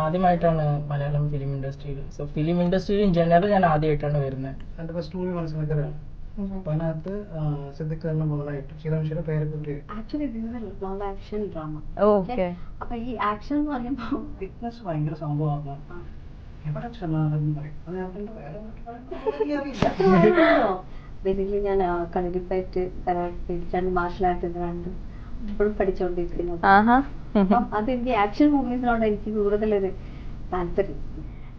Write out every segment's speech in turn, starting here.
ആദ്യമായിട്ടാണ് മലയാളം ഫിലിം ഇൻഡസ്ട്രിയിൽ so film ഇൻഡസ്ട്രിയിൽ ഇൻ ജനറൽ ഞാൻ ആദ്യമായിട്ടാണ് വരുന്നത്. എന്റെ ഫസ്റ്റ് മൂവി മനസ്സിലാക്കലാണ് അപ്പൊ അതിനകത്ത് സിദ്ദിഖ് മോളായിട്ട് ശ്രീരാംശിയുടെ പേരെ കുട്ടി actually long action drama okay അപ്പൊ ഈ ആക്ഷൻ എന്ന് പറയുമ്പോൾ ഫിറ്റ്നസ് ഭയങ്കര സംഭവമാണ് എവിടെ ചെന്നാലും പറയും. അത് അതിന്റെ കണ്ടു വേറെ ഞാൻ കളരിപ്പയറ്റ് രണ്ട് മാർഷൽ ആർട്ട് രണ്ട് ഇപ്പോഴും പഠിച്ചുകൊണ്ടിരിക്കുന്നത് ആഹാ. അപ്പം അത് എനിക്ക് ആക്ഷൻ മൂവീസിനോട് എനിക്ക് കൂടുതലൊരു താല്പര്യം.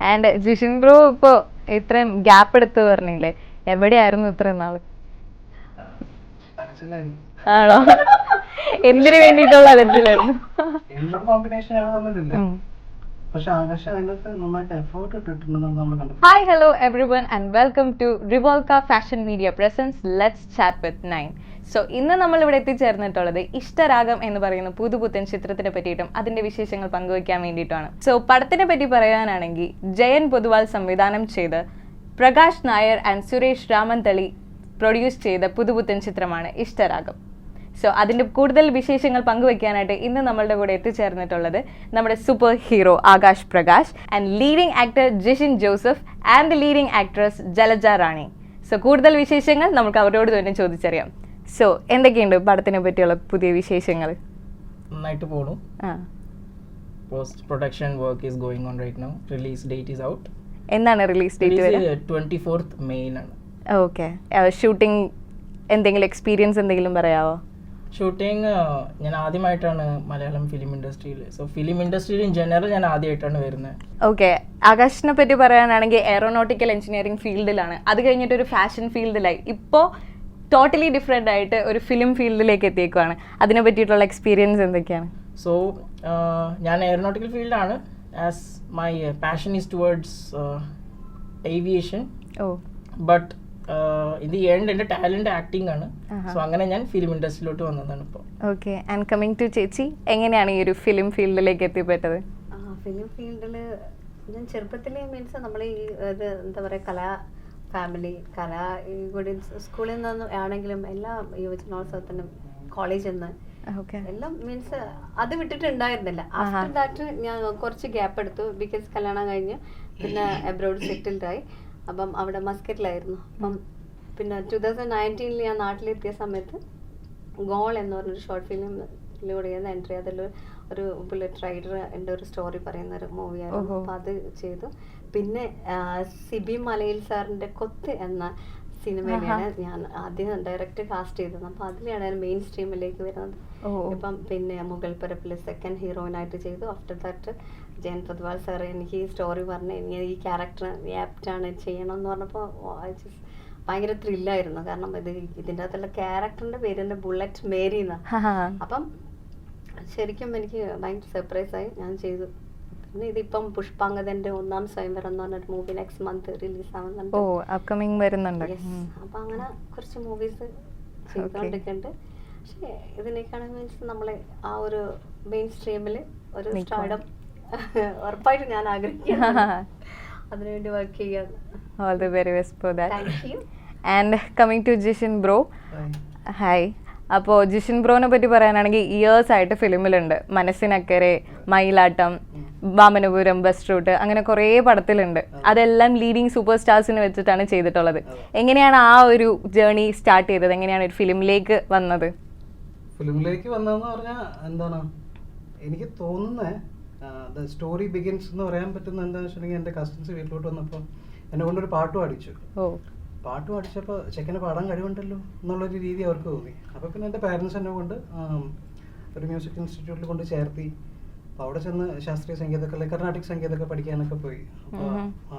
ആൻഡ് ജിഷിൻ ബ്രോ ഇപ്പോ ഇത്രയും ഗ്യാപ്പ് എടുത്ത് പറഞ്ഞില്ലേ? എവിടെയായിരുന്നു ഇത്രയും നാൾ? ആണോ? എന്തിനു വേണ്ടിയിട്ടുള്ള അലച്ചിലായിരുന്നു hi hello every one and welcome to Revolka fashion media presence let's chat with Nayan so ഇന്ന് നമ്മൾ ഇവിടെ എത്തിച്ചേർന്നിട്ടുള്ളത് ഇഷ്ടരാഗം എന്ന് പറയുന്ന പുതുപുത്തൻ ചിത്രത്തിനെ പറ്റിയിട്ടും അതിന്റെ വിശേഷങ്ങൾ പങ്കുവയ്ക്കാൻ വേണ്ടിയിട്ടാണ്. സോ പടത്തിനെ പറ്റി പറയാനാണെങ്കിൽ ജയൻ പൊതുവാൾ സംവിധാനം ചെയ്ത് Prakash Nair and Suresh Raman Thali produce ചെയ്ത പുതുപുത്തൻ ചിത്രമാണ് ഇഷ്ടരാഗം. സോ അതിന്റെ കൂടുതൽ വിശേഷങ്ങൾ പങ്കുവെക്കാനായിട്ട് ഇന്ന് നമ്മളുടെ കൂടെ എത്തിച്ചേർന്നിട്ടുള്ളത് നമ്മുടെ super hero Akash Prakash and leading actor Jishin Joseph and leading actress Jalaja Rani. So കൂടുതൽ വിശേഷങ്ങൾ നമുക്ക് അവരോട് തന്നെ ചോദിച്ചറിയാം. സോ എന്തൊക്കെയുണ്ട് പടത്തിനെ പറ്റിയുള്ള പുതിയ വിശേഷങ്ങൾ? നന്നായിട്ട് പോണു. Post production work is going on right now release date is out എന്നാണ് റിലീസ് ഡേറ്റ് വരെ? ട്വന്റി ഫോർത്ത് ആണ് ഓക്കെ ഷൂട്ടിംഗ് എന്തെങ്കിലും എക്സ്പീരിയൻസ് എന്തെങ്കിലും പറയാവോ? ഷൂട്ടിങ് ഞാൻ ആദ്യമായിട്ടാണ് മലയാളം ഫിലിം ഇൻഡസ്ട്രിയിൽ സോ ഫിലിം ഇൻഡസ്ട്രിയിൽ ഇൻ ജനറൽ ഞാൻ ആദ്യമായിട്ടാണ് വരുന്നത്. ഓക്കെ ആകാശിനെ പറ്റി പറയാനാണെങ്കിൽ എയറോനോട്ടിക്കൽ എഞ്ചിനീയറിംഗ് ഫീൽഡിലാണ് അത് കഴിഞ്ഞിട്ട് ഒരു ഫാഷൻ ഫീൽഡിലായി ഇപ്പോൾ ടോട്ടലി ഡിഫറെന്റ് ആയിട്ട് ഒരു ഫിലിം ഫീൽഡിലേക്ക് എത്തിയേക്കുവാണ്. അതിനെ പറ്റിയിട്ടുള്ള എക്സ്പീരിയൻസ് എന്തൊക്കെയാണ്? സോ ഞാൻ എയറോനോട്ടിക്കൽ ഫീൽഡാണ് as my passion is towards aviation oh but in ചെയ്യേണ്ട എന്റെ എന്റെ ടാലന്റ് ആക്ടിംഗ് ആണ് സോ അങ്ങനെ ഞാൻ ഫിലിം ഇൻഡസ്ട്രിയിലോട്ട് വന്നതാണ് ഇപ്പോൾ ഓക്കെ ആൻഡ് കമ്മിങ് ടു ചേച്ചി എങ്ങനെയാണ് ഈ ഒരു ഫിലിം ഫീൽഡിലേക്ക് എത്തിപ്പെട്ടത്? ഫിലിം ഫീൽഡിൽ ഞാൻ ചെറുപ്പത്തിൽ മീൻസ് നമ്മൾ ഈ ഇത് എന്താ പറയുക കലാ ഫാമിലി കലാ ഈ കൂടി സ്കൂളിൽ നിന്ന് ആണെങ്കിലും എല്ലാ യുവജനോത്സവത്തിനും കോളേജിൽ നിന്ന് എല്ലാം മീൻസ് അത് വിട്ടിട്ടുണ്ടായിരുന്നില്ല. ആഫ്റ്റർ ദാറ്റ് ഞാൻ കുറച്ച് ഗ്യാപ്പ് എടുത്തു. ബിക്കോസ് കല്യാണം കഴിഞ്ഞ് പിന്നെ അബ്രോഡ് സെറ്റിൽഡ് ആയി. അപ്പം അവിടെ മസ്കറ്റിലായിരുന്നു. അപ്പം പിന്നെ ടു തൗസൻഡ് നയന്റീനിൽ ഞാൻ നാട്ടിലെത്തിയ സമയത്ത് ഗോൾ എന്ന് പറഞ്ഞൊരു ഷോർട്ട് ഫിലിമിലൂടെ എൻട്രി അതിൽ ഒരു ബുള്ളറ്റ് റൈഡർ എന്റെ ഒരു സ്റ്റോറി പറയുന്ന ഒരു മൂവിയായിരുന്നു അപ്പം അത് ചെയ്തു. പിന്നെ സിബി മലയിൽ സാറിന്റെ കൊത്ത് എന്ന സിനിമയിലാണ് ഞാൻ ആദ്യം ഡയറക്റ്റ് കാസ്റ്റ് ചെയ്തത്. അപ്പം അതിലാണ് ഞാൻ മെയിൻ സ്ട്രീമിലേക്ക് വരുന്നത്. അപ്പം ഇപ്പം പിന്നെ മുഗൾ പരപ്പിൽ സെക്കൻഡ് ഹീറോയിനായിട്ട് ചെയ്തു. After that Jayan Pothuval sir എനിക്ക് ഈ സ്റ്റോറി പറഞ്ഞ് ഇനി ഈ ക്യാരക്ടർ ആപ്റ്റാണ് ചെയ്യണം എന്ന് പറഞ്ഞപ്പോൾ ഭയങ്കര ത്രില്ലായിരുന്നു കാരണം ഇത് ഇതിന്റെ അകത്തുള്ള ക്യാരക്ടറിന്റെ പേര് തന്നെ ബുള്ളറ്റ് മേരി എന്നാണ് അപ്പം ശരിക്കും എനിക്ക് ഭയങ്കര സർപ്രൈസ് ആയി ഞാൻ ചെയ്തു. പിന്നെ ഇതിപ്പം പുഷ്പാങ്കതന്റെ ഒന്നാം സ്വയംവരം എന്ന് പറഞ്ഞൊരു മൂവി നെക്സ്റ്റ് മന്ത് റിലീസ് ആവുന്നുണ്ട് ഓ അപ്കമിങ് വരുന്നുണ്ട്. അപ്പൊ അങ്ങനെ കുറച്ച് മൂവീസ് ചെയ്തോണ്ടിരിക്കുന്നുണ്ട് പക്ഷേ ഇതിനേക്കാണ് മീൻസ് നമ്മളെ ആ ഒരു മെയിൻ സ്ട്രീമിൽ ഒരു സ്റ്റാർഡം ഉറപ്പായിട്ട് ഞാൻ ആഗ്രഹിക്കുന്നു. അതിനുവേണ്ടി വർക്ക് ചെയ്യാം all the very best for that thank you and coming to Jishin bro hi അപ്പോൾ ജിഷിൻ ബ്രോനെ പറ്റി പറയാനാണെങ്കിൽ ഇയേഴ്സ് ആയിട്ട് ഫിലിമിലുണ്ട്. മനസ്സിനക്കരെ മയിലാട്ടം വാമനപുരം ബസ് റൂട്ട് അങ്ങനെ കുറേ പടത്തിലുണ്ട്. അതെല്ലാം ലീഡിങ് സൂപ്പർ സ്റ്റാർസിന് വെച്ചിട്ടാണ് ചെയ്തിട്ടുള്ളത്. എങ്ങനെയാണ് ആ ഒരു ജേർണി സ്റ്റാർട്ട് ചെയ്തത്? എങ്ങനെയാണ് ഒരു ഫിലിമിലേക്ക് വന്നത്? ഫിലിമിലേക്ക് വന്നതെന്ന് പറഞ്ഞാൽ എന്താണ്? എനിക്ക് തോന്നുന്നത് ദ സ്റ്റോറി ബിഗിൻസ് എന്ന് പറയാൻ പറ്റുന്ന എന്താ വെച്ചിട്ടുണ്ടെങ്കിൽ എന്റെ കസിൻസ് വീട്ടിലോട്ട് വന്നപ്പോൾ എന്നെ കൊണ്ടൊരു പാട്ട് പാടിച്ചു പാട്ട് പാടിച്ചപ്പോൾ ചെക്കന് പാടാൻ കഴിവുണ്ടല്ലോ എന്നുള്ളൊരു രീതി അവർക്ക് തോന്നി. അപ്പോൾ പിന്നെ എന്റെ പാരൻസ് എന്നെ കൊണ്ട് ഒരു മ്യൂസിക് ഇൻസ്റ്റിറ്റ്യൂട്ടിൽ കൊണ്ട് ചേർത്തി. അപ്പോൾ അവിടെ ചെന്ന് ശാസ്ത്രീയ സംഗീതമൊക്കെ അല്ലെങ്കിൽ കർണാട്ടിക് സംഗീതമൊക്കെ പഠിക്കാനൊക്കെ പോയി. അപ്പോൾ.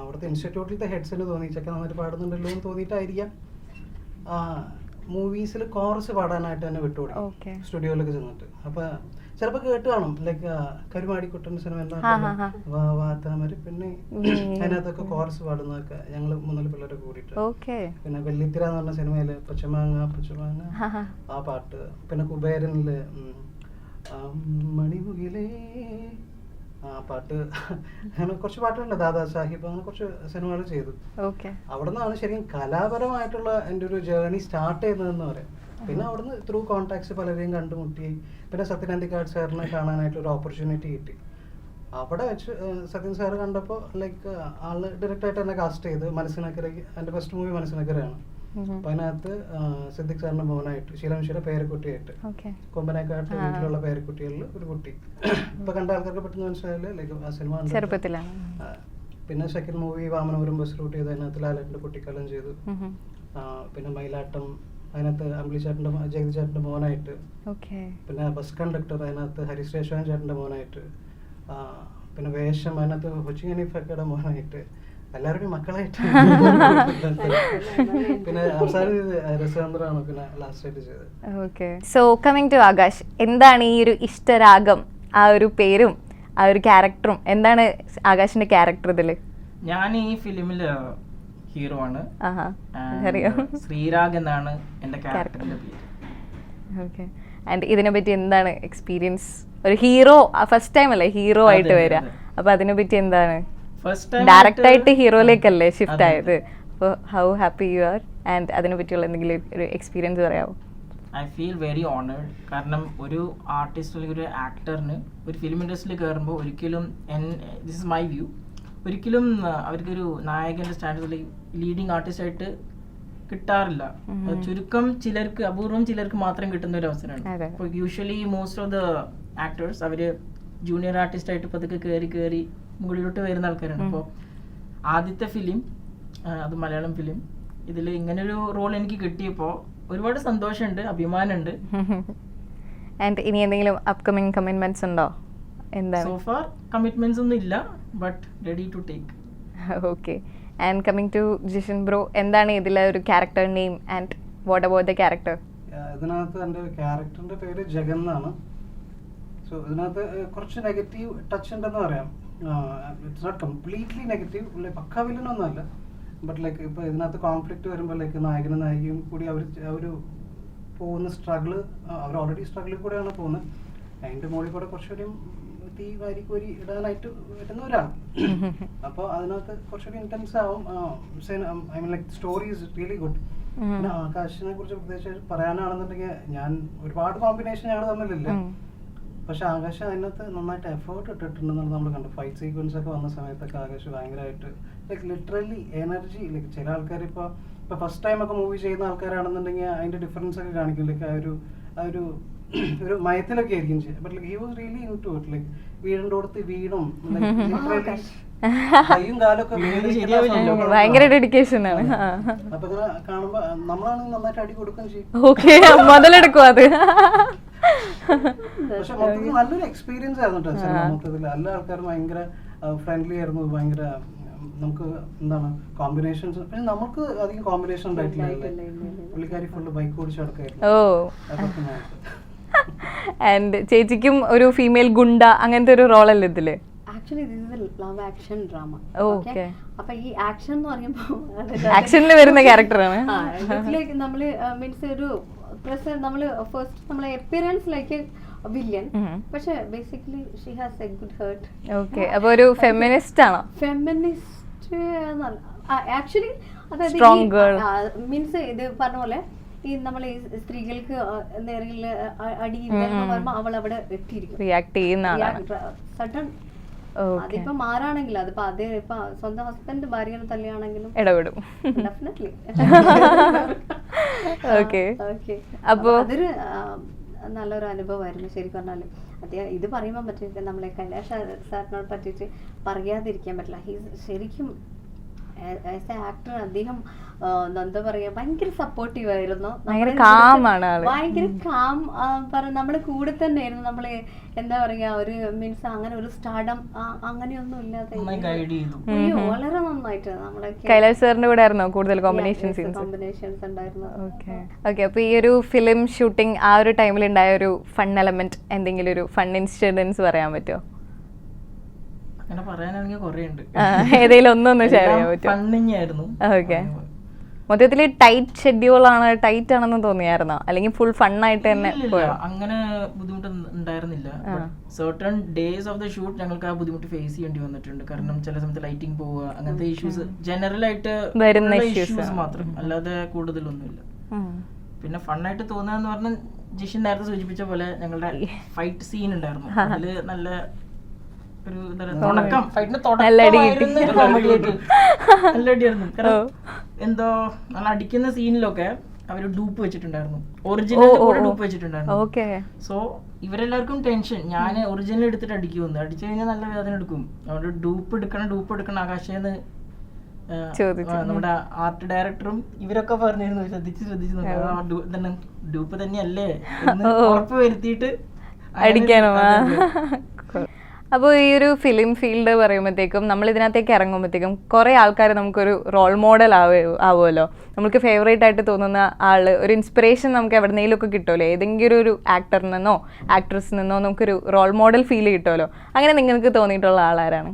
അവിടുത്തെ ഇൻസ്റ്റിറ്റ്യൂട്ടിലത്തെ ഹെഡ്സിന് തോന്നി ചെക്കൻ നന്നായിട്ട് പാടുന്നുണ്ടല്ലോ എന്ന് തോന്നിയിട്ടായിരിക്കാം. മൂവീസിൽ കോറസ് പാടാനായിട്ട് തന്നെ വിട്ടുകൊടുക്കും സ്റ്റുഡിയോയിലൊക്കെ ചെന്നിട്ട്. അപ്പൊ ചിലപ്പോ കേട്ട് കാണും. ലൈക്ക് കരുമാടിക്കുട്ടൻ സിനിമ പിന്നെ. അതിനകത്തൊക്കെ കോറസ് പാടുന്നതൊക്കെ ഞങ്ങൾ മൂന്നാൽ പിള്ളേരെ കൂടിയിട്ട്. പിന്നെ വെള്ളിത്തിര എന്ന് പറഞ്ഞ സിനിമയിൽ പച്ചമാങ്ങ പച്ചമാങ്ങ. ആ പാട്ട്. പിന്നെ കുബേരനിൽ ആ, മണിമുകിലേ പാട്ട്. അങ്ങനെ കുറച്ച് പാട്ടുണ്ട് ദാദാ സാഹിബ് അങ്ങനെ കുറച്ച് സിനിമകൾ ചെയ്തു. അവിടെ നിന്നാണ് ശരിക്കും കലാപരമായിട്ടുള്ള എന്റെ ഒരു ജേർണി സ്റ്റാർട്ട് ചെയ്തതെന്ന് പറയാം. പിന്നെ അവിടുന്ന് ത്രൂ കോൺടാക്ട്സ് പലരെയും കണ്ടുമുട്ടി. പിന്നെ സത്യനന്ദിക്കാട് സാറിനെ കാണാനായിട്ട് ഒരു ഓപ്പർച്യൂണിറ്റി കിട്ടി. അവിടെ വെച്ച് സത്യൻ സാർ കണ്ടപ്പോൾ ലൈക്ക് ആൾ ഡയറക്റ്റ് ആയിട്ട് എന്നെ കാസ്റ്റ് ചെയ്ത് മനസ്സിനക്കരയ്ക്ക് എന്റെ ഫസ്റ്റ് മൂവി മനസ്സിനക്കരയാണ്. അപ്പൊ അതിനകത്ത് സിദ്ദിഖ് സാറിന്റെ മോനായിട്ട് ശീലമിഷിയുടെ പേരക്കുട്ടിയായിട്ട്. കൊമ്പനക്കാട്ട്. വീട്ടിലുള്ള പേരക്കുട്ടികളിൽ ഒരു കുട്ടി. ഇപ്പൊ കണ്ട ആൾക്കാർക്ക് പെട്ടെന്ന് മനസ്സിലായില്ലേ? ലൈക്ക് ആ സിനിമ. ചെറുപ്പത്തിലാണ്. പിന്നെ second movie Vamanapuram bus route ചെയ്ത് അതിനകത്ത് ലാലേട്ടന്റെ കുട്ടിക്കാലം ചെയ്തു. പിന്നെ മയിലാട്ടം അതിനകത്ത് അമ്പിളി ചേട്ടന്റെ ജഗതി ചേട്ടന്റെ മോനായിട്ട്. പിന്നെ ബസ് കണ്ടക്ടർ അതിനകത്ത് ഹരീഷ് രേഷ്വാൻ ചേട്ടന്റെ മോനായിട്ട്. പിന്നെ വേഷം അതിനകത്ത് കൊച്ചി ഹനീഫക്കയുടെ മോനായിട്ട്. എല്ലാവരുടെയും മക്കളായിട്ട്. പിന്നെ അവസാനം ഇത് പിന്നെ ലാസ്റ്റ് ആയിട്ട് ചെയ്തത്. Okay. So coming to Akash എന്താണ് ഈ ഒരു ഇഷ്ടരാഗം? ആ ഒരു പേരും ആ ഒരു ക്യാരക്ടറും എന്താണ് ആകാശിന്റെ ക്യാരക്ടർ ഇതിൽ? ഞാൻ ഈ ഫിലിമിൽ ഹീറോ ആണ്. ശ്രീരാഗ് എന്നാണ് എന്റെ ക്യാരക്ടറിന്റെ പേര്. ഓക്കെ ആൻഡ് ഇതിനെ പറ്റി എന്താണ് എക്സ്പീരിയൻസ് ഒരു ഹീറോ ഫസ്റ്റ് ടൈം അല്ലേ ഹീറോ ആയിട്ട് വരാ? വരിക അപ്പൊ അതിനെ പറ്റി എന്താണ് ഡയറക്റ്റ് ആയിട്ട് ഹീറോയിലേക്കല്ലേ ഷിഫ്റ്റ് ആയത്? അപ്പോൾ how happy you are and അതിനെ പറ്റിയുള്ള എന്തെങ്കിലും ഒരു എക്സ്പീരിയൻസ് പറയാമോ ഐ ഫീൽ വെരി ഓണേഡ് കാരണം ഒരു ആർട്ടിസ്റ്റ് അല്ലെങ്കിൽ ഒരു ആക്ടറിന് ഒരു ഫിലിം ഇൻഡസ്ട്രിയിൽ കയറുമ്പോൾ ഒരിക്കലും ദിസ് ഇസ് മൈ വ്യൂ ഒരിക്കലും അവർക്കൊരു നായകന്റെ സ്റ്റാൻഡേർഡ് ലീഡിങ് ആർട്ടിസ്റ്റ് ആയിട്ട് കിട്ടാറില്ല. ചുരുക്കം ചിലർക്ക് അപൂർവം ചിലർക്ക് മാത്രം കിട്ടുന്ന ഒരു അവസരമാണ്. ഇപ്പോൾ usually most of the actors our junior artist ആയിട്ട് പതുക്കെ കയറി കയറി മുകളിലോട്ട് വരുന്ന ആൾക്കാരാണ്. അപ്പോൾ ആദ്യത്തെ ഫിലിം അത് മലയാളം ഫിലിം ഇതിൽ ഇങ്ങനൊരു റോൾ എനിക്ക് കിട്ടിയപ്പോൾ ഒരുപാട് സന്തോഷമുണ്ട് അഭിമാനമുണ്ട്. ആൻഡ് ഇനി എന്തെങ്കിലും അപ്കമിങ് കമ്മിറ്റ്മെന്റ്സ് ഉണ്ടോ? എന്താണ് സോ ഫാർ കമ്മിറ്റ്മെന്റ്സ് ഒന്നും ഇല്ല. But ready to take okay and coming to Jishin bro എന്താണ് ഇതിലെ ഒരു character name and what about the character ഇതിനകത്ത് എന്റെ ക്യാരക്ടറിന്റെ പേര് ജഗൻ എന്നാണ്. സോ ഇതിനകത്ത് കുറച്ച് നെഗറ്റീവ് ടച്ച് ഉണ്ടെന്ന് പറയാം. ഇറ്റ്സ് നോട്ട് കംപ്ലീറ്റ്ലി നെഗറ്റീവ് പക്ക വില്ലനൊന്നുമല്ല ബട്ട് ലൈക്ക് ഇപ്പോൾ ഇതിനകത്ത് കോൺഫ്ലിക്റ്റ് വരുമ്പോൾ ലൈക്ക് നായകനും നായികയും കൂടി അവർ അവർ പോകുന്ന സ്ട്രഗിൾ അവർ ഓൾറെഡി സ്ട്രഗിളിൽ കൂടെയാണ് പോകുന്നത്. അതിന്റെ മുകളിൽ കൂടെ കുറച്ചുകൂടി തീ വാരി കോരി ഇടാനായിട്ട് പറ്റുന്ന ഒരാൾ അപ്പോൾ അതിനകത്ത് കുറച്ചുകൂടി ഇന്റൻസ് ആവും. I mean like story is really good പിന്നെ ആകാശിനെ കുറിച്ച് പ്രത്യേകിച്ച് പറയാനാണെന്നുണ്ടെങ്കിൽ ഞാൻ ഒരുപാട് കോമ്പിനേഷൻ ഞങ്ങൾ തമ്മിലില്ല. പക്ഷെ ആകാശ് അതിനകത്ത് നന്നായിട്ട് എഫേർട്ട് ഇട്ടിട്ടുണ്ടെന്നുള്ളത് നമ്മൾ കണ്ടു. ഫൈറ്റ് സീക്വൻസ് ഒക്കെ വന്ന സമയത്തൊക്കെ ആകാശ് ഭയങ്കരമായിട്ട് ലൈക്ക് ലിറ്ററലി എനർജി ലൈക്ക് ചില ആൾക്കാർ ഇപ്പോൾ ഇപ്പോൾ ഫസ്റ്റ് ടൈം ഒക്കെ മൂവി ചെയ്യുന്ന ആൾക്കാരാണെന്നുണ്ടെങ്കിൽ അതിന്റെ ഡിഫറൻസ് ഒക്കെ കാണിക്കും. ലൈക്ക് ആ ഒരു ആ ഒരു ഒരു മയത്തിലൊക്കെ ആയിരിക്കും ചെയ്യുക but like he was really into it like വീടിന്റെ അടുത്ത് വീടും ലിറ്ററലി കൈയും കാലൊക്കെ. ഭയങ്കര ഡെഡിക്കേഷൻ ആണ്. അപ്പൊ ഇങ്ങനെ കാണുമ്പോ നമ്മളാണെങ്കിൽ നന്നായിട്ട് അടി കൊടുക്കുകയും ചെയ്യും. ഓക്കെ മുതലെടുക്കും അത്. പക്ഷെ മൊത്തത്തിൽ നല്ലൊരു എക്സ്പീരിയൻസ് ആയിരുന്നു കേട്ടോ സിനിമ മൊത്തത്തിൽ എല്ലാ ആൾക്കാരും ഭയങ്കര ഫ്രണ്ട്ലി ആയിരുന്നു ഭയങ്കര നമുക്ക് എന്താണ് കോമ്പിനേഷൻസ് പിന്നെ നമുക്ക് അധികം കോമ്പിനേഷൻ ഉണ്ടായിട്ടില്ല. പുള്ളിക്കാരി ഫുള്ള് ബൈക്ക് ഓടിച്ചു നടക്കായിരുന്നു. ആൻഡ് ചേച്ചിക്കും ഒരു ഫീമെയിൽ ഗുണ്ട അങ്ങനത്തെ ഒരു റോളല്ലേ ഇതിൽ? Actually love action drama. അപ്പൊ ഈ ആക്ഷൻ എന്ന് പറയുമ്പോൾ ആക്ഷനിൽ വരുന്ന ക്യാരക്ടറാണ് ലൈക്ക് നമ്മൾ മീൻസ് ഒരു പ്രസന്റ് നമ്മൾ ഫസ്റ്റ് നമ്മളെ എപ്പിയറൻസ് വില്ലൻ ഉം. പക്ഷെ basically she has a good heart okay അപ്പൊ ഒരു ഫെമിനിസ്റ്റ് ആണോ? ഫെമിനിസ്റ്റ് ആക്ച്വലി അതായത്. മീൻസ് ഇത് പറഞ്ഞ പോലെ ഈ നമ്മൾ സ്ത്രീകൾക്ക് നേരിൽ അടി ഇതെന്ന് അവൾ അവിടെ എത്തിയിരിക്കും. റിയാക്ട് ചെയ്യുന്ന സഡൻ അതിപ്പോ മാറാണെങ്കിൽ അതിപ്പോ അതേ ഇപ്പൊ സ്വന്തം ഹസ്ബൻഡ് ഭാര്യനെ തല്ലിയാണെങ്കിലും ഇടപെടും. ഡെഫിനറ്റ്ലി ഓക്കെ ഓക്കെ അപ്പോ- അതൊരു നല്ലൊരു അനുഭവമായിരുന്നു ശരിക്കും പറഞ്ഞാൽ. അദ്ദേഹം ഇത് പറയുമ്പോൾ പറ്റിയിട്ട് നമ്മളെ കൈലാഷ് സാറിനോട് പറ്റിയിട്ട് പറയാതിരിക്കാൻ പറ്റില്ല. ഹീ ശരിക്കും ആസ് എ ആക്ടർ അദ്ദേഹം എന്താ പറയാ ഭയങ്കര സപ്പോർട്ടീവ് ആയിരുന്നു. ഭയങ്കര കാം പറഞ്ഞ നമ്മുടെ കൂടെ തന്നെ ആയിരുന്നു. നമ്മളെ എന്താ പറയാ ഒരു മീൻസ് അങ്ങനെ ഒരു സ്റ്റാർഡം അങ്ങനെയൊന്നും ഇല്ലാതെ നന്നായി ചെയ്തു. അയ്യോ, വളരെ നന്നായിട്ട് നമ്മളെ കൈലാഷ് സാറിന്റെ കൂടെ ആയിരുന്നോ കൂടുതൽ കോമ്പിനേഷൻ സീൻസ് കോമ്പിനേഷൻസ് ഉണ്ടായിരുന്നു. ഓക്കെ ഓക്കെ അപ്പൊ ഈ ഒരു ഫിലിം ഷൂട്ടിംഗ് ആ ഒരു ടൈമിൽ ഉണ്ടായ ഒരു ഫൺ എലമെന്റ് എന്തെങ്കിലും ഒരു ഫൺ ഇൻസിഡൻസ് പറയാൻ പറ്റുമോ അങ്ങനെ പറയാനാണെങ്കിൽ കുറേ ഉണ്ട് ഏതെങ്കിലും ഒന്നൊന്ന് ഷെയർ ചെയ്യാൻ പറ്റും ഓക്കെ മൊത്തത്തിൽ ടൈറ്റ് ഷെഡ്യൂൾ ആണ് ടൈറ്റ് ആണെന്ന് തോന്നിയായിരുന്നോ? അല്ലെങ്കിൽ ഫുൾ ഫണ്ണായിട്ട് തന്നെ അങ്ങനെ ബുദ്ധിമുട്ട് ഉണ്ടായിരുന്നില്ല. Certain days of the shoot ഞങ്ങൾക്ക് ആ ബുദ്ധിമുട്ട് ഫേസ് ചെയ്യേണ്ടി വന്നിട്ടുണ്ട്. കാരണം ചില സമയത്ത് ലൈറ്റിംഗ് പോവുക അങ്ങനത്തെ ഇഷ്യൂസ് ജനറൽ ആയിട്ട് വരുന്ന ആണ്. മാത്രം. അല്ലാതെ കൂടുതലൊന്നുമില്ല. പിന്നെ ഫണ്ണായിട്ട് തോന്നുക പറഞ്ഞാൽ ജിഷിൻ നേരത്തെ സൂചിപ്പിച്ച പോലെ ഞങ്ങളുടെ ഫൈറ്റ് സീൻ ഉണ്ടായിരുന്നു. അതിൽ നല്ല ഒരു എന്താ തുടക്കം. ഫൈറ്റിന്റെ അടിക്കുന്ന സീനിലൊക്കെ അവർ ഡൂപ്പ് വെച്ചിട്ടുണ്ടായിരുന്നു. ഒറിജിനൽ കൂടെ ഡൂപ്പ് വെച്ചിട്ടുണ്ടായിരുന്നു. ഓക്കെ. സോ ഇവരെല്ലാവർക്കും ടെൻഷൻ ഞാൻ ഒറിജിനൽ എടുത്തിട്ട് അടിക്കുമെന്ന് അടിച്ചു കഴിഞ്ഞാൽ നല്ല വേദന എടുക്കും. അതുകൊണ്ട് ഡൂപ്പ് എടുക്കണം ഡൂപ്പ് എടുക്കണം ആകാശേന്ന് നമ്മുടെ ആർട്ട് ഡയറക്ടറും ഇവരൊക്കെ പറഞ്ഞിരുന്നു. ശ്രദ്ധിച്ച് ശ്രദ്ധിച്ച് നോക്ക്. ഡൂപ്പ് തന്നെയല്ലേ? ഉറപ്പ് വരുത്തിയിട്ട് അടിക്കാനോ. അപ്പോൾ ഈ ഒരു ഫിലിം ഫീൽഡ് പറയുമ്പോഴത്തേക്കും നമ്മൾ ഇതിനകത്തേക്ക് ഇറങ്ങുമ്പോഴത്തേക്കും കുറേ ആൾക്കാർ നമുക്കൊരു റോൾ മോഡൽ ആവോ ആവുമല്ലോ. നമുക്ക് ഫേവറേറ്റ് ആയിട്ട് തോന്നുന്ന ആൾ ഒരു ഇൻസ്പിറേഷൻ നമുക്ക് എവിടെന്നെങ്കിലും ഒക്കെ കിട്ടുമല്ലോ. ഏതെങ്കിലും ഒരു ആക്ടറിൽ നിന്നോ ആക്ട്രസിൽ നിന്നോ നമുക്കൊരു റോൾ മോഡൽ ഫീൽ കിട്ടുമല്ലോ. അങ്ങനെ നിങ്ങൾക്ക് തോന്നിയിട്ടുള്ള ആളാരാണ്?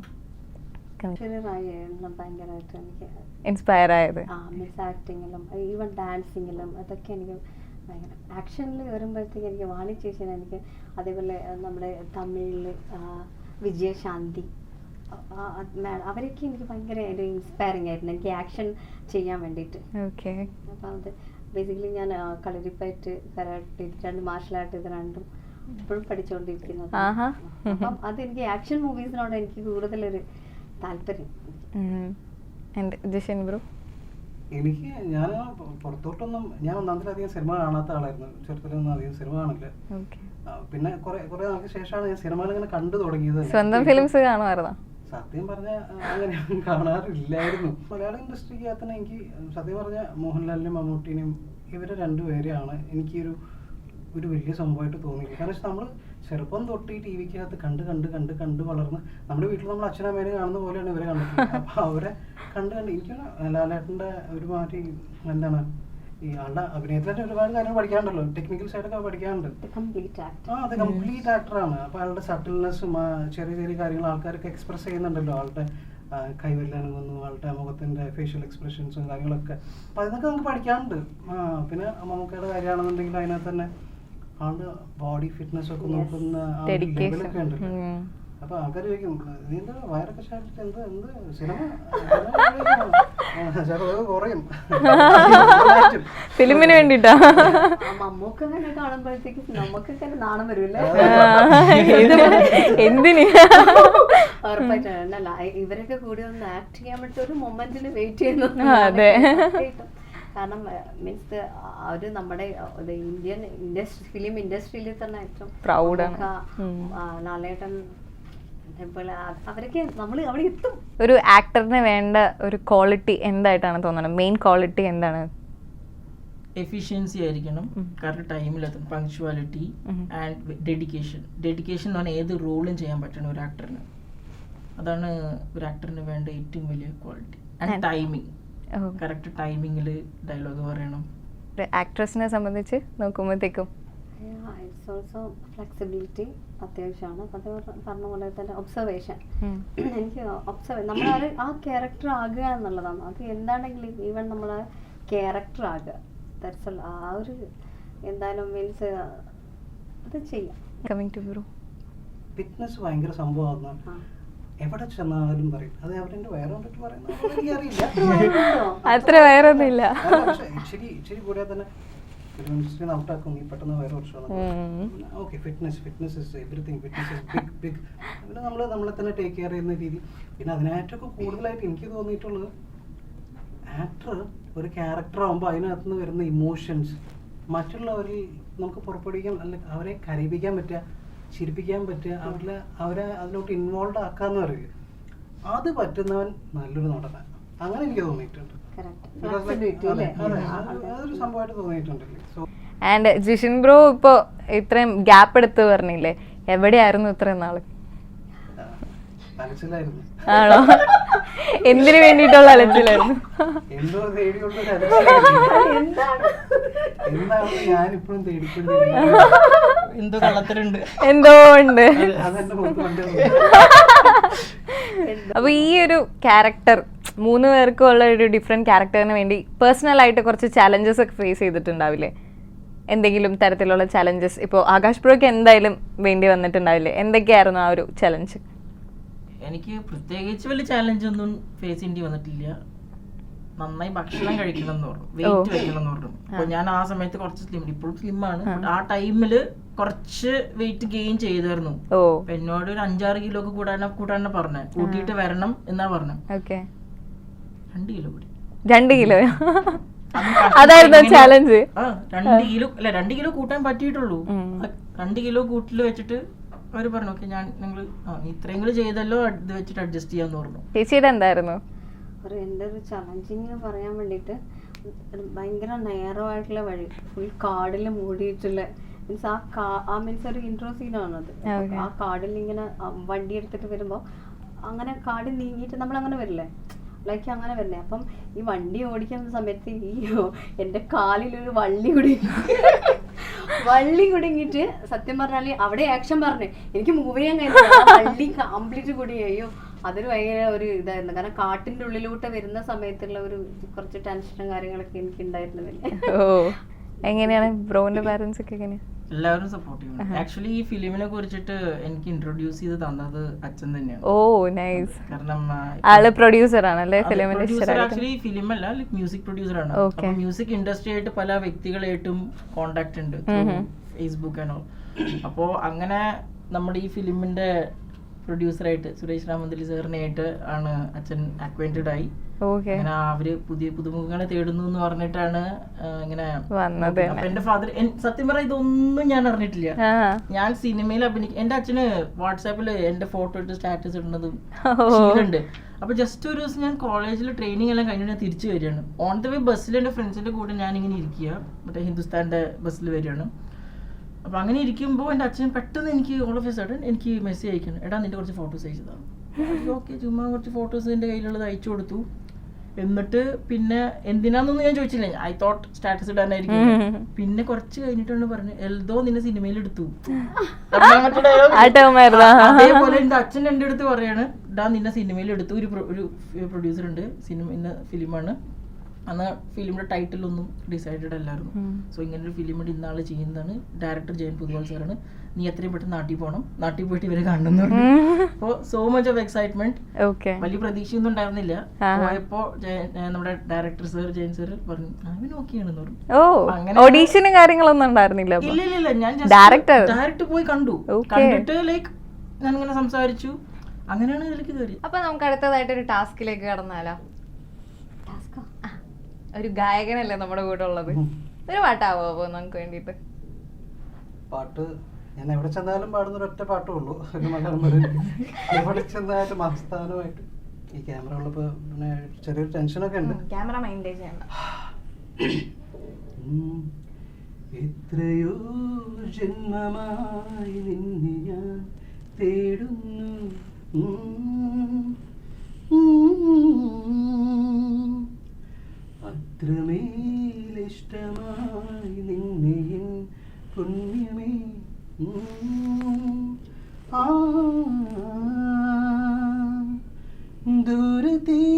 ഇൻസ്പയർ ആയത്. ആക്ടിങ്ങിലും ഈവൻ ഡാൻസിങ്ങിലും അതൊക്കെ എനിക്ക് ഭയങ്കര ആക്ഷനിൽ വരുമ്പോഴത്തേക്ക് എനിക്ക് വാണി ചേച്ചിനെ എനിക്ക് അതേപോലെ നമ്മുടെ തമിഴിൽ വിജയശാന്തി. അവരൊക്കെ എനിക്ക് ഭയങ്കര ഒരു ഇൻസ്പയറിംഗ് ആയിരുന്നു. എനിക്ക് ആക്ഷൻ ചെയ്യാൻ വേണ്ടിയിട്ട്. ഓക്കെ അപ്പം അത് ബേസിക്കലി ഞാൻ കളരിപ്പയറ്റ് കരാട്ടെ ഇത് രണ്ട് മാർഷൽ ആർട്ട് ഇത് രണ്ടും ഇപ്പോഴും പഠിച്ചുകൊണ്ടിരിക്കുന്നത് ആഹാ. അപ്പം അതെനിക്ക് ആക്ഷൻ മൂവീസിനോട് എനിക്ക് കൂടുതലൊരു താല്പര്യം. ജിഷൻ ബ്രോ? എനിക്ക് ഞാൻ പുറത്തോട്ടൊന്നും ഞാൻ ഒന്നാമതിലധികം സിനിമ കാണാത്ത ആളായിരുന്നു. ചെറുപ്പത്തിലൊന്നും അധികം സിനിമ കാണില്ല. പിന്നെ കുറെ കുറെ നാൾക്ക് ശേഷമാണ് ഞാൻ സിനിമകൾ ഇങ്ങനെ കണ്ടു തുടങ്ങിയത്. സ്വന്തം ഫിലിംസ് കാണുമായിരുന്നോ? സത്യം പറഞ്ഞ അങ്ങനെ കാണാറില്ലായിരുന്നു. മലയാള ഇൻഡസ്ട്രിക്ക് തന്നെ എനിക്ക് സത്യം പറഞ്ഞ മോഹൻലാലിനും മമ്മൂട്ടിനെയും ഇവരെ രണ്ടുപേരെയാണ് എനിക്കൊരു ഒരു വലിയ സംഭവമായിട്ട് തോന്നിയത് കാരണം വെച്ചാൽ നമ്മൾ ചെറുപ്പം തൊട്ട് ഈ ടി വിക്കകത്ത് കണ്ട് കണ്ട് കണ്ട് കണ്ട് വളർന്ന് നമ്മുടെ വീട്ടിൽ നമ്മൾ അച്ഛനമ്മേനെ കാണുന്ന പോലെയാണ് ഇവരെ കണ്ടിട്ടുള്ളത്. അപ്പോൾ അവരെ കണ്ട് കണ്ട് എനിക്ക് ലാലേട്ടന്റെ ഒരു മാറ്റി എന്താണ് ഈ ആളുടെ ഒരുപാട് കാര്യങ്ങൾ പഠിക്കാനുണ്ടല്ലോ. ടെക്നിക്കൽ സൈഡൊക്കെ പഠിക്കാനുണ്ട്. ആ അത് കംപ്ലീറ്റ് ആക്ടറാണ് അപ്പൊ അയാളുടെ സട്ടിൽനെസ്സും ചെറിയ ചെറിയ കാര്യങ്ങൾ ആൾക്കാരൊക്കെ എക്സ്പ്രസ് ചെയ്യുന്നുണ്ടല്ലോ. ആളുടെ ആ, കൈവല്ലാനങ്ങുന്നു ആളുടെ മുഖത്തിന്റെ ഫേഷ്യൽ എക്സ്പ്രഷൻസും കാര്യങ്ങളൊക്കെ. അപ്പൊ അതിനൊക്കെ നമുക്ക് പഠിക്കാനുണ്ട്. ആ പിന്നെ മമ്മൂക്കയുടെ കാര്യമാണെന്നുണ്ടെങ്കിൽ അതിനകത്ത് തന്നെ ആളുടെ ബോഡി ഫിറ്റ്നസ് ഒക്കെ നോക്കുന്ന ലെവലൊക്കെ ഉണ്ട്. അപ്പൊ ആൾക്കാർ ചോദിക്കും നീന്റെ വയറൊക്കെ ശാലിട്ട് എന്ത് എന്ത് സിനിമ? ഫിലിമിന് വേണ്ടിട്ടാ. മമ്മൂക്ക് അങ്ങനെ കാണുമ്പോഴത്തേക്ക് നമുക്കൊക്കെ നാണം എന്തിന്? ഉറപ്പായിട്ടും. ഇവരൊക്കെ കൂടി ഒന്ന് ആക്ട് ചെയ്യാൻ വേണ്ടി ഒരു മൊമെന്റിൽ വെയിറ്റ് ചെയ്യുന്നു. അതെ. കാരണം മീൻസ് അവർ നമ്മുടെ ഇന്ത്യൻ ഇൻഡസ്ട്രി ഫിലിം ഇൻഡസ്ട്രിയിൽ തന്നെ ഏറ്റവും. ആ, ലാലേട്ടൻ അവരൊക്കെ നമ്മൾ അവിടെ എത്തും. ഒരു ആക്ടറിന് വേണ്ട ഒരു ക്വാളിറ്റി എന്തായിട്ടാണ് തോന്നുന്നത് മെയിൻ ക്വാളിറ്റി എന്താണ്? എഫിഷ്യൻസി ആയിരിക്കണം. കറക്റ്റ് ടൈമിലെത്തണം പങ്ക്ച്വാലിറ്റി ആൻഡ് ഡെഡിക്കേഷൻ ഡെഡിക്കേഷൻ എന്ന് പറഞ്ഞാൽ ഏത് റോളും ചെയ്യാൻ പറ്റണം ഒരു ആക്ടറിന് അതാണ് ഒരു ആക്ടറിന് വേണ്ട ഏറ്റവും വലിയ quality and timing oh, correct ടൈമിങ്ങിൽ ഡയലോഗ് പറയണം. ആക്ട്രസിനെ സംബന്ധിച്ച് നോക്കുമ്പോഴത്തേക്കും ഇറ്റ്സ് ഓൾസോ ഫ്ലെക്സിബിലിറ്റി അത്യാവശ്യമാണ്. അത് പറഞ്ഞ പോലെ തന്നെ ഒബ്സർവേഷൻ എനിക്ക് ഒബ്സർവ് നമ്മൾ അത് ആ ക്യാരക്ടർ ആകുക എന്നുള്ളതാണ്. അത് എന്താണെങ്കിലും ഈവൻ നമ്മൾ ആ ക്യാരക്ടർ ആകുക. ദാറ്റ്സ് ആ ഒരു എന്തായാലും മീൻസ് അത് ചെയ്യാം. കമ്മിങ് ടു ബ്രോ ഫിറ്റ്നസ് ഭയങ്കര സംഭവമാണ്. എവിടെ ചെന്നാലും പറയും. അത് അവരെന്റെ വയറ് കണ്ടിട്ട് പറയുന്നത് എനിക്കറിയില്ല. അത്ര വയറൊന്നും ഇല്ല ശരി ഇച്ചിരി ഇച്ചിരി കൂടിയാൽ തന്നെ ഫിലിം ഇൻഡസ്ട്രി ഔട്ടാക്കും നീ പെട്ടെന്ന് വയറ് okay fitness fitness is everything fitness is big big പിന്നെ നമ്മൾ നമ്മളെ തന്നെ ടേക്ക് കെയർ ചെയ്യുന്ന രീതി. പിന്നെ അതിനായിട്ടൊക്കെ കൂടുതലായിട്ട് എനിക്ക് തോന്നിയിട്ടുള്ളത് ആക്ടർ ഒരു ക്യാരക്ടർ ആകുമ്പോൾ അതിനകത്ത് നിന്ന് വരുന്ന ഇമോഷൻസ് മറ്റുള്ളവരിൽ നമുക്ക് പുറപ്പെടുവിക്കാൻ അല്ല അവരെ കരയിപ്പിക്കാൻ പറ്റുക ചിരിപ്പിക്കാൻ പറ്റുക അവരിലെ അവരെ അതിലോട്ട് ഇൻവോൾവ് ആക്കാന്ന് പറയുക. അത് പറ്റുന്നവൻ നല്ലൊരു നടനാണ് അങ്ങനെ എനിക്ക് തോന്നിയിട്ടുണ്ട്. അതൊരു- സംഭവമായിട്ട് സോ ആൻഡ് ജിഷിൻ ബ്രോ ഇപ്പോ ഇത്രയും ഗ്യാപ്പ് എടുത്ത് പറഞ്ഞില്ലേ? എവിടെയായിരുന്നു ഇത്രയും നാൾ? ആണോ? എന്തിനു വേണ്ടിയിട്ടുള്ള അലച്ചിലായിരുന്നു എന്തോ കള്ളത്തിലുണ്ട് എന്തോ ഉണ്ട്. അപ്പൊ ഈ ഒരു ക്യാരക്ടർ മൂന്ന് പേർക്കും ഉള്ള ഒരു ഡിഫറെന്റ് ക്യാരക്ടറിന് വേണ്ടി പേഴ്സണലായിട്ട് കുറച്ച് ചാലഞ്ചസ് ഒക്കെ ഫേസ് ചെയ്തിട്ടുണ്ടാവില്ലേ? എന്തെങ്കിലും തരത്തിലുള്ള ചലഞ്ചസ് ഇപ്പോൾ ആകാശ് പ്രോയ്ക്ക് എന്തായാലും വേണ്ടി വന്നിട്ടുണ്ടാവില്ലേ? എന്തൊക്കെയായിരുന്നു ആ ഒരു ചലഞ്ച് എനിക്ക് പ്രത്യേകിച്ച് വലിയ ചാലഞ്ച് ഒന്നും ഫേസ് ചെയ്യേണ്ടി വന്നിട്ടില്ല. നന്നായി ഭക്ഷണം കഴിക്കണം എന്ന് പറഞ്ഞു. വെയിറ്റ് വെക്കണം എന്ന് പറഞ്ഞു. അപ്പൊ ഞാൻ ആ സമയത്ത് കുറച്ച് സ്ലിം ഇപ്പോഴും സ്ലിം ആണ്. ആ. ടൈമിൽ കുറച്ച് വെയിറ്റ് ഗെയിൻ ചെയ്തായിരുന്നു. എന്നോട് ഒരു അഞ്ചാറ് കിലോ ഒക്കെ കൂടാനാ കൂട്ടാനാ പറഞ്ഞേ. കൂട്ടിയിട്ട് വരണം എന്നാ പറഞ്ഞത് ഓക്കെ. രണ്ട് കിലോ കൂടി. രണ്ട് കിലോ. അതായിരുന്നു ചാലഞ്ച് ആ രണ്ട് കിലോ അല്ല രണ്ട് കിലോ കൂട്ടാൻ പറ്റിയിട്ടുള്ളൂ. രണ്ട് കിലോ കൂട്ടിൽ വെച്ചിട്ട് അവർ പറഞ്ഞു ഓക്കെ ഞാൻ നിങ്ങൾ ഇത്രയും ചെയ്തല്ലോ ഇത് വെച്ചിട്ട് അഡ്ജസ്റ്റ് ചെയ്യാന്ന് പറഞ്ഞു. ചേച്ചിയുടെ എന്തായിരുന്നു? ഒരു എന്റെ ഒരു ചലഞ്ചിങ് പറയാൻ വേണ്ടിട്ട് ഭയങ്കര നേരോ ആയിട്ടുള്ള വഴി ഫുൾ കാടിൽ മൂടിയിട്ടുള്ള മീൻസ് ആ കാ ആ മീൻസ് ഒരു ഇൻട്രോ സീനാണത് അത്. ആ കാടിൽ ഇങ്ങനെ വണ്ടി എടുത്തിട്ട് വരുമ്പോൾ അങ്ങനെ കാട് നീങ്ങിയിട്ട് നമ്മൾ അങ്ങനെ വരില്ലേ? ലൈക്ക് അങ്ങനെ വരില്ലേ? അപ്പം ഈ വണ്ടി ഓടിക്കുന്ന സമയത്ത് ഈ എന്റെ കാലിലൊരു വള്ളി കുടുങ്ങി. വള്ളി കുടുങ്ങിയിട്ട് സത്യം പറഞ്ഞാൽ അവിടെ ആക്ഷൻ പറഞ്ഞു. എനിക്ക് മൂവ് ചെയ്യാൻ കഴിഞ്ഞില്ല വള്ളി കംപ്ലീറ്റ് കുടുങ്ങി. അയ്യോ അതൊരു ഭയങ്കര ഒരു ഇതായിരുന്നു. കാരണം കാട്ടിന്റെ ഉള്ളിലോട്ട് വരുന്ന സമയത്തുള്ള ഒരു കുറച്ച് ടെൻഷനും കാര്യങ്ങളൊക്കെ എനിക്ക് ഉണ്ടായിരുന്നില്ല? എങ്ങനെയാണ് ബ്രോന്റെ പാരന്റ്സ് ഒക്കെ എങ്ങനെയാ? എല്ലാവരും സപ്പോർട്ട് ചെയ്യുന്നു ആക്ച്വലി ഈ ഫിലിമിനെ കുറിച്ചിട്ട് എനിക്ക് ഇൻട്രൊഡ്യൂസ് ചെയ്ത് തന്നത് അച്ഛൻ തന്നെയാണ്. ഓ നൈസ് കാരണം ആൾ പ്രൊഡ്യൂസർ ആണല്ലേ? ഫിലിമിന്റെ ആക്ച്വലി ഫിലിം അല്ല മ്യൂസിക് പ്രൊഡ്യൂസർ ആണ്. മ്യൂസിക് ഇൻഡസ്ട്രി ആയിട്ട് പല വ്യക്തികളായിട്ടും കോണ്ടാക്ട് ഉണ്ട് ഫേസ്ബുക്ക് ആണോ അപ്പോ അങ്ങനെ നമ്മുടെ ഈ ഫിലിമിന്റെ പ്രൊഡ്യൂസറായിട്ട് സുരേഷ് രാമന്തലി സാറിനായിട്ട് ആണ് അച്ഛൻ അക്വൈന്റഡ് ആയി. അങ്ങനെ അവർ പുതിയ പുതുമുഖങ്ങളെ തേടുന്നു എന്ന് പറഞ്ഞിട്ടാണ് ഇങ്ങനെ വന്നത് എന്റെ ഫാദർ സത്യം പറഞ്ഞാൽ ഇതൊന്നും ഞാൻ അറിഞ്ഞിട്ടില്ല. ഞാൻ സിനിമയിൽ അഭിനയിക്കും എന്റെ അച്ഛന് വാട്സാപ്പിൽ എന്റെ ഫോട്ടോ ഇട്ട് സ്റ്റാറ്റസ് ഇടുന്നതും. ശീലമുണ്ട്. അപ്പൊ ജസ്റ്റ് ഒരു ദിവസം ഞാൻ കോളേജിൽ ട്രെയിനിങ് എല്ലാം കഴിഞ്ഞിട്ട് ഞാൻ തിരിച്ചു വരികയാണ്. ഓൺ ദ വേ ബസ്സിൽ എന്റെ ഫ്രണ്ട്സിന്റെ കൂടെ ഞാൻ ഇങ്ങനെ ഇരിക്കുക. മറ്റേ ഹിന്ദുസ്ഥാന്റെ ബസ്സിൽ വരികയാണ്. അപ്പൊ അങ്ങനെ ഇരിക്കുമ്പോൾ എന്റെ അച്ഛൻ പെട്ടെന്ന് എനിക്ക് ഓൾ ഓഫ് എ സഡൻ എനിക്ക് മെസ്സേജ് അയക്കണം എടാ നിന്റെ കുറച്ച് ഫോട്ടോസ് അയച്ചതാണ് ഓക്കെ ചുമ്മാ കുറച്ച് ഫോട്ടോസ് എന്റെ കയ്യിലുള്ളത് അയച്ചു കൊടുത്തു. എന്നിട്ട് പിന്നെ എന്തിനാന്നൊന്നും ഞാൻ ചോദിച്ചില്ല. ഐ തോട്ട് സ്റ്റാറ്റസ് ഇടാനായിരിക്കും. പിന്നെ കുറച്ച് കഴിഞ്ഞിട്ടാണ് പറഞ്ഞു എൽദോ നിന്നെ സിനിമയിൽ എടുത്തു. അതേപോലെ എന്റെ അച്ഛൻ എന്റെ അടുത്ത് പറയാണ് ഡാ നിന്നെ സിനിമയിൽ എടുത്തു. ഒരു ഒരു പ്രൊഡ്യൂസർ ഉണ്ട് സിനിമ ഇന്ന ഫിലിമാണ് അന്ന് ഫിലിമിന്റെ ടൈറ്റിൽ ഒന്നും ഡിസൈഡഡ് അല്ലായിരുന്നു സോ ഇങ്ങനെ ഒരു ഫിലിം ഇന്നാൾ ചെയ്യുന്നതാണ് ഡയറക്ടർ ജയൻ പുതുവാൾ സാറാണ് നീ എത്രയും പെട്ടെന്ന് നാട്ടിൽ പോകണം നാട്ടിൽ പോയിട്ട് ഇവരെ കാണണം അപ്പോ അപ്പോൾ so much of excitement okay വലിയ പ്രതീക്ഷയൊന്നും ഉണ്ടായിരുന്നില്ല. പോയപ്പോ നമ്മുടെ ഡയറക്ടർ സർ ജയൻ സർ പറഞ്ഞു അവൻ ഓക്കെയാണെന്ന് പറഞ്ഞു. അങ്ങനെ- ഓഡീഷനും കാര്യങ്ങളൊന്നും ഉണ്ടായിരുന്നില്ല ഇല്ല ഇല്ല ഇല്ല. ഞാൻ ഡയറക്ടർ ഡയറക്റ്റ് പോയി കണ്ടു. കണ്ടിട്ട് ലൈക്ക് ഞാൻ ഇങ്ങനെ സംസാരിച്ചു. അങ്ങനെയാണ് ഇതിലേക്ക് കയറി അപ്പൊ നമുക്ക് അടുത്തതായിട്ട് ഒരു ടാസ്കിലേക്ക് കടന്നാലോ? ഒരു ഗായകനല്ലേ നമ്മുടെ കൂടെ ഉള്ളത്. ഒരു പാട്ടാവോ അപ്പോ നമുക്ക് വേണ്ടിട്ട് പാട്ട് ഞാൻ എവിടെ ചെന്നാലും പാടുന്ന ഒരൊറ്റ പാട്ടേ ഉള്ളൂ. എവിടെ ചെന്നാലും ആസ്ഥാനമായിട്ട്. ഈ ക്യാമറ ഉള്ളപ്പോ പിന്നെ ചെറിയൊരു ടെൻഷനൊക്കെ ഉണ്ട്. ക്യാമറ മൈൻഡ് ചെയ്യണ്ട. എത്രയോ ജന്മമായി നിന്നെ ഞാൻ തേടുന്നു. അത്രമേലിഷ്ടമായി നിന്നെ എൻ പുണ്യമേ.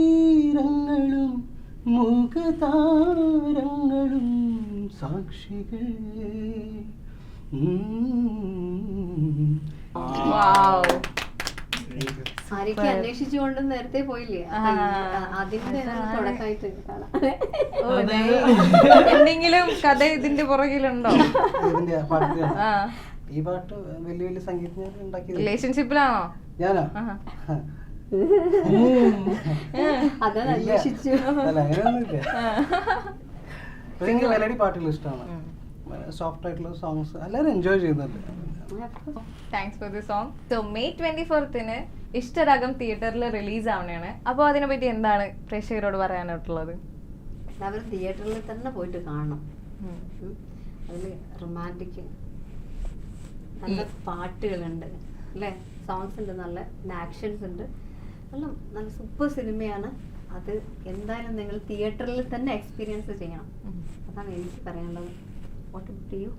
ദൂരതീരങ്ങളും മുഖതാരങ്ങളും സാക്ഷികൾ ഉം. ആരൊക്കെ അന്വേഷിച്ചുകൊണ്ട് നേരത്തെ പോയില്ലേ. അതിന്റെ തുടക്കമായിട്ട്. എന്തെങ്കിലും കഥ ഇതിന്റെ പുറകിലുണ്ടോ? ഇതിന്റെ ആ ആ. ഈ പാട്ട് വലിയ വലിയ സംഗീതജ്ഞർ ഉണ്ടാക്കിയത്. റിലേഷൻഷിപ്പിലാണോ? ഞാനോ? അന്വേഷിച്ചു. എനിക്ക് മെലഡി പാട്ടുകൾ ഇഷ്ടമാണ്. സോഫ്റ്റ് ആയിട്ടുള്ള സോങ്സ് എല്ലാവരും എൻജോയ് ചെയ്യുന്നുണ്ട്. Thanks for the song so May twenty ഫോർത്തിന് Ishtaragam തിയേറ്ററിൽ റിലീസ് ആവണേണ് അപ്പോൾ അതിനെപ്പറ്റി എന്താണ് പ്രേക്ഷകരോട് പറയാനായിട്ടുള്ളത്? അവർ തിയേറ്ററിൽ തന്നെ പോയിട്ട് കാണണം. അതിൽ റൊമാന്റിക് നല്ല പാട്ടുകളുണ്ട് അല്ലേ? സോങ്സ് ഉണ്ട് നല്ല ആക്ഷൻസ് ഉണ്ട്. നല്ല നല്ല സൂപ്പർ സിനിമയാണ് അത് എന്തായാലും നിങ്ങൾ തിയേറ്ററിൽ തന്നെ എക്സ്പീരിയൻസ് ചെയ്യണം. അതാണ് എനിക്ക് പറയാനുള്ളത്. വാട്ട് യു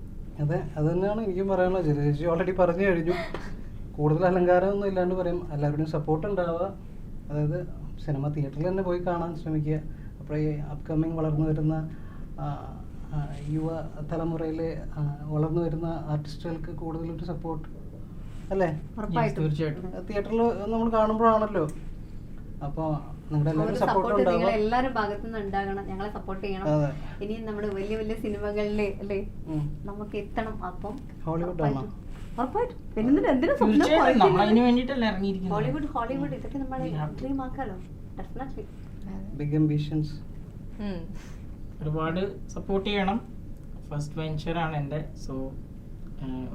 അതെ അത് തന്നെയാണ് എനിക്കും പറയാനുള്ളത്. ചേച്ചി ഓൾറെഡി പറഞ്ഞു കഴിഞ്ഞു. കൂടുതൽ അലങ്കാരം ഒന്നും ഇല്ലാണ്ട് പറയും. എല്ലാവരുടെയും സപ്പോർട്ട് ഉണ്ടാവുക. അതായത് സിനിമ തിയേറ്ററിൽ തന്നെ പോയി കാണാൻ ശ്രമിക്കുക. അപ്പോൾ ഈ അപ്കമിങ് വളർന്നു വരുന്ന യുവ തലമുറയിൽ വളർന്നു വരുന്ന ആർട്ടിസ്റ്റുകൾക്ക് കൂടുതലൊരു സപ്പോർട്ട് അല്ലേ? തീർച്ചയായിട്ടും. തിയേറ്ററിൽ നമ്മൾ കാണുമ്പോഴാണല്ലോ. അപ്പോൾ എല്ലാരും ഭാഗത്തു നിന്ന് ഉണ്ടാകണം. ഞങ്ങളെ സപ്പോർട്ട് ചെയ്യണം. ഇനിയും നമ്മുടെ വലിയ വലിയ സിനിമകളിൽ അല്ലേ. നമുക്ക് എത്തണം. അപ്പം ഹോളിവുഡ് ആണോ? ഹോളിവുഡ് ഹോളിവുഡ് ഇതൊക്കെ നമ്മളെ. ഡ്രീം ആക്കാലോ? ഡെഫിനറ്റ്ലി ബിഗ് അംബിഷൻസ് ഒരുപാട് സപ്പോർട്ട് ചെയ്യണം. ഫസ്റ്റ് വെഞ്ചർ ആണ് എന്റെ. സോ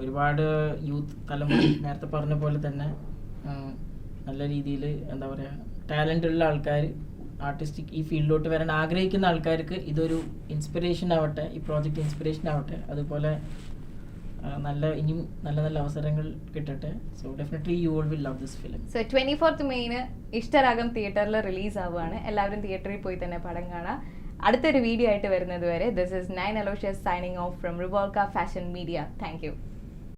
ഒരുപാട് യൂത്ത് തലമുറ നേരത്തെ പറഞ്ഞ പോലെ തന്നെ നല്ല രീതിയിൽ എന്താ പറയുക ടാലന്റ് ഉള്ള ആൾക്കാർ ആർട്ടിസ്റ്റിക് ഈ ഫീൽഡിലോട്ട് വരാൻ ആഗ്രഹിക്കുന്ന ആൾക്കാർക്ക് ഇതൊരു ഇൻസ്പിറേഷൻ ആവട്ടെ ഈ പ്രോജക്റ്റ് ഇൻസ്പിറേഷൻ ആവട്ടെ. അതുപോലെ നല്ല ഇനിയും നല്ല നല്ല അവസരങ്ങൾ കിട്ടട്ടെ. So definitely you all will love this film so twenty fourth main Ishtaragam തിയേറ്ററിൽ റിലീസ് ആവുകയാണ് എല്ലാവരും തിയേറ്ററിൽ പോയി തന്നെ പടം കാണാം. അടുത്തൊരു വീഡിയോ ആയിട്ട് വരുന്നത് വരെ this is Nayan Aloysius signing off from Revolka fashion media thank you